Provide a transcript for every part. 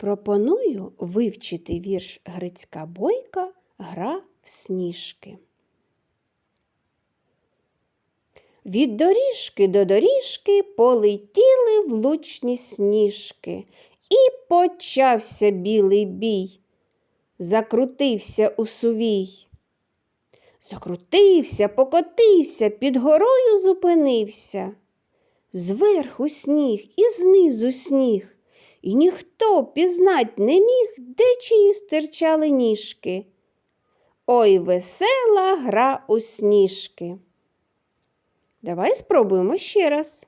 Пропоную вивчити вірш Грицька Бойка Гра в сніжки. Від доріжки до доріжки полетіли влучні сніжки, і почався білий бій. Закрутився у сувій. Закрутився, покотився, під горою зупинився. Зверху сніг і знизу сніг, і ніхто пізнать не міг, де чиї стирчали ніжки. Ой, весела гра у сніжки. Давай спробуємо ще раз.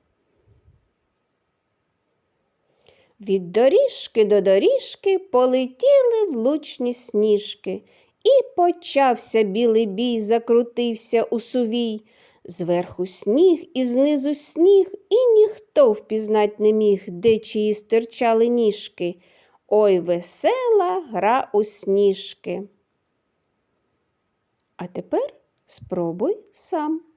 Від доріжки до доріжки полетіли влучні сніжки, і почався білий бій, закрутився у сувій. Зверху сніг і знизу сніг, і ніхто впізнать не міг, де чиї стирчали ніжки. Ой, весела гра у сніжки. А тепер спробуй сам.